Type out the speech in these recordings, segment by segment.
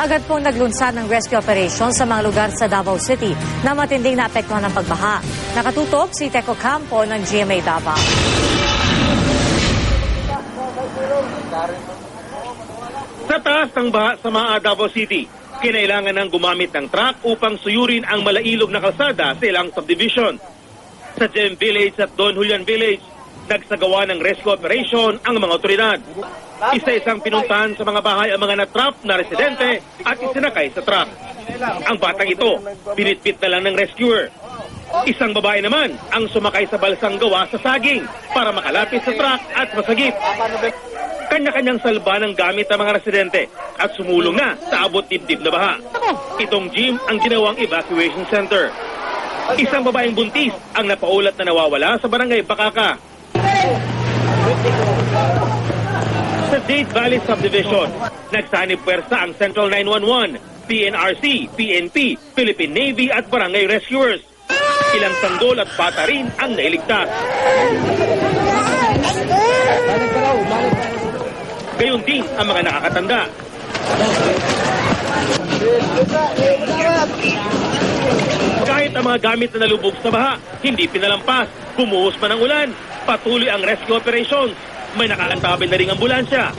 Agad pong naglunsad ng rescue operation sa mga lugar sa Davao City na matinding naapektuhan ng pagbaha. Nakatutok si Teco Campo ng GMA Davao. Sa taas ng baha sa mga Davao City, kinailangan ng gumamit ng truck upang suyurin ang malailog na kalsada sa ilang subdivision. Sa Gem Village at Don Julian Village, nagsagawa ng rescue operation ang mga otoridad. Isa-isang pinuntahan sa mga bahay ang mga natrap na residente at isinakay sa truck. Ang batang ito, binitbit na lang ng rescuer. Isang babae naman ang sumakay sa balsang gawa sa saging para makalapit sa truck at masagip. Kanya-kanyang salba ng gamit ng mga residente at sumulong na sa abot dibdib na baha. Itong gym ang ginawang evacuation center. Isang babaeng buntis ang napaulat na nawawala sa barangay Bakaka. Sa Date Valley Subdivision, nagsanib pwersa ang Central 911, PNRC, PNP, Philippine Navy at Barangay Rescuers. Ilang sanggol at bata rin ang nailigtas. Gayon din ang mga nakakatanda. Kahit ang mga gamit na nalubog sa baha, hindi pinalampas. Bumuhos man ang ulan, patuloy ang rescue operations. May nakaantabel na ring ambulansya.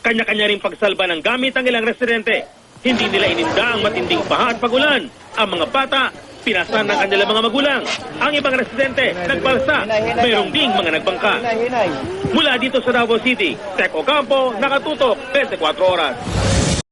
Kanya-kanya ring pagsalba ng gamit ang ilang residente. Hindi nila ininda ang matinding baha at pagulan. Ang mga bata, pinasan ng kanilang mga magulang. Ang ibang residente, nagbalsa. Mayroong ding mga nagbangka. Mula dito sa Davao City, Tech Ocampo, nakatutok 24 oras.